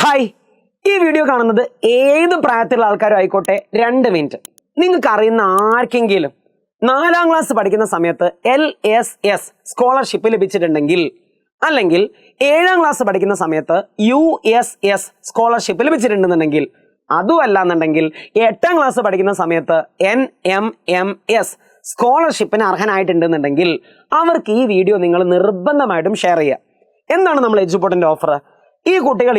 Hi ഈ video കാണുന്നത് ഏത് പ്രായത്തിലുള്ള ആൾക്കാരും ആയിക്കോട്ടെ രണ്ട് മിനിറ്റ് നിങ്ങൾക്ക് അറിയുന്ന ആർക്കെങ്കിലും നാലാം ക്ലാസ് പഠിക്കുന്ന സമയത്ത് എൽ എസ് എസ് സ്കോളർഷിപ്പ് ലഭിച്ചിട്ടുണ്ടെങ്കിൽ അല്ലെങ്കിൽ ഏഴാം ക്ലാസ് പഠിക്കുന്ന സമയത്ത് യു എസ് എസ് സ്കോളർഷിപ്പ് ലഭിച്ചിട്ടുണ്ടെന്നുണ്ടെങ്കിൽ അതുമല്ല എന്നുണ്ടെങ്കിൽ എട്ടാം ക്ലാസ് പഠിക്കുന്ന സമയത്ത് എൻ എം എം എസ് സ്കോളർഷിപ്പിന് അർഹനായിട്ടുണ്ടെന്നുണ്ടെങ്കിൽ അവർക്ക് ഈ വീഡിയോ നിങ്ങൾ നിർബന്ധമായിട്ടും ഷെയർ ചെയ്യുക. എന്താണ് നമ്മൾ എജുപോർട്ടിന്റെ ഓഫർ ഈ കുട്ടികൾ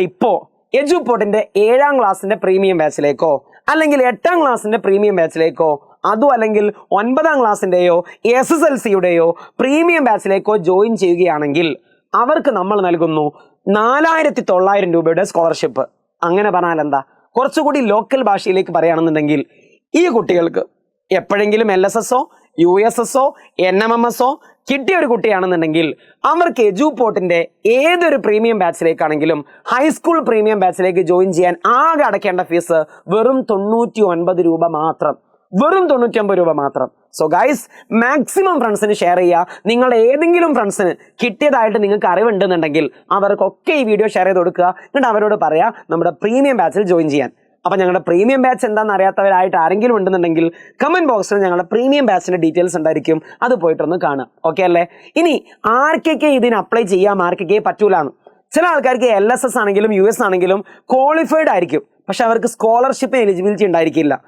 ഇപ്പോ എജുപോർട്ടിന്റെ ഏഴാം ക്ലാസ്സിന്റെ പ്രീമിയം ബാച്ചിലേക്കോ അല്ലെങ്കിൽ എട്ടാം ക്ലാസ്സിന്റെ പ്രീമിയം ബാച്ചിലേക്കോ അതും അല്ലെങ്കിൽ ഒൻപതാം ക്ലാസ്സിന്റെയോ എസ് എസ് എൽ സിയുടെയോ പ്രീമിയം ബാച്ചിലേക്കോ ജോയിൻ ചെയ്യുകയാണെങ്കിൽ അവർക്ക് നമ്മൾ നൽകുന്നു നാലായിരത്തി തൊള്ളായിരം രൂപയുടെ സ്കോളർഷിപ്പ്. അങ്ങനെ പറഞ്ഞാൽ എന്താ? കുറച്ചുകൂടി ലോക്കൽ ഭാഷയിലേക്ക് പറയുകയാണെന്നുണ്ടെങ്കിൽ ഈ കുട്ടികൾക്ക് എപ്പോഴെങ്കിലും എൽ എസ് എസോ യു എസ് എസോ എൻ എം എം എസോ കിട്ടിയ ഒരു കുട്ടിയാണെന്നുണ്ടെങ്കിൽ അവർക്ക് എജു പോട്ടിന്റെ ഏതൊരു പ്രീമിയം ബാച്ചിലേക്കാണെങ്കിലും ഹൈസ്കൂൾ പ്രീമിയം ബാച്ചിലേക്ക് ജോയിൻ ചെയ്യാൻ ആകെ അടയ്ക്കേണ്ട ഫീസ് വെറും തൊണ്ണൂറ്റി ഒൻപത് രൂപ മാത്രം. വെറും തൊണ്ണൂറ്റി ഒമ്പത് രൂപ മാത്രം. സോ ഗൈസ് മാക്സിമം ഫ്രണ്ട്സിന് ഷെയർ ചെയ്യുക. നിങ്ങളുടെ ഏതെങ്കിലും ഫ്രണ്ട്സിന് കിട്ടിയതായിട്ട് നിങ്ങൾക്ക് അറിവുണ്ടെന്നുണ്ടെങ്കിൽ അവർക്കൊക്കെ ഈ വീഡിയോ ഷെയർ ചെയ്ത് കൊടുക്കുക. എന്നിട്ട് അവരോട് പറയുക നമ്മുടെ പ്രീമിയം ബാച്ചിൽ ജോയിൻ ചെയ്യാൻ. അപ്പൊ ഞങ്ങളുടെ പ്രീമിയം ബാച്ച് എന്താണെന്ന് അറിയാത്തവരായിട്ട് ആരെങ്കിലും ഉണ്ടെന്നുണ്ടെങ്കിൽ കമന്റ് ബോക്സിൽ ഞങ്ങളുടെ പ്രീമിയം ബാച്ചിന്റെ ഡീറ്റെയിൽസ് ഉണ്ടായിരിക്കും. അത് പോയിട്ടൊന്ന് കാണുക. ഓക്കെ അല്ലേ? ഇനി ആർക്കൊക്കെ ഇതിന് അപ്ലൈ ചെയ്യാം ആർക്കൊക്കെ പറ്റൂലാണ് ചില ആൾക്കാർക്ക് എൽ എസ് എസ് ആണെങ്കിലും യു എസ് ആണെങ്കിലും ക്വാളിഫൈഡ് ആയിരിക്കും. പക്ഷെ അവർക്ക് സ്കോളർഷിപ്പിന് എലിജിബിലിറ്റി ഉണ്ടായിരിക്കില്ല.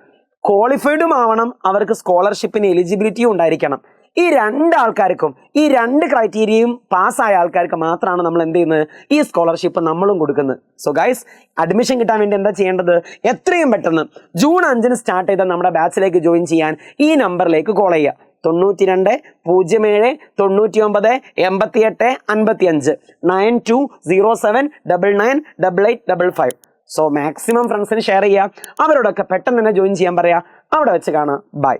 ക്വാളിഫൈഡും ആവണം അവർക്ക് സ്കോളർഷിപ്പിന് എലിജിബിലിറ്റിയും ഉണ്ടായിരിക്കണം. ഈ രണ്ട് ആൾക്കാർക്കും ഈ രണ്ട് ക്രൈറ്റീരിയയും പാസ്സായ ആൾക്കാർക്ക് മാത്രമാണ് നമ്മൾ എന്ത് ചെയ്യുന്നത്? ഈ സ്കോളർഷിപ്പ് നമ്മളും കൊടുക്കുന്നത്. സോ ഗൈസ് അഡ്മിഷൻ കിട്ടാൻ വേണ്ടി എന്താ ചെയ്യേണ്ടത്? എത്രയും പെട്ടെന്ന് ജൂൺ അഞ്ചിന് സ്റ്റാർട്ട് ചെയ്ത നമ്മുടെ ബാച്ചിലേക്ക് ജോയിൻ ചെയ്യാൻ ഈ നമ്പറിലേക്ക് കോൾ ചെയ്യുക. തൊണ്ണൂറ്റി രണ്ട് പൂജ്യം ഏഴ് തൊണ്ണൂറ്റി ഒമ്പത് എൺപത്തി എട്ട് അൻപത്തി അഞ്ച് nine two zero seven double nine double eight double five so maximum ഫ്രണ്ട്സിന് ഷെയർ ചെയ്യുക. അവരോടൊക്കെ പെട്ടെന്ന് തന്നെ ജോയിൻ ചെയ്യാൻ പറയാം അവിടെ വെച്ച് കാണാം. ബൈ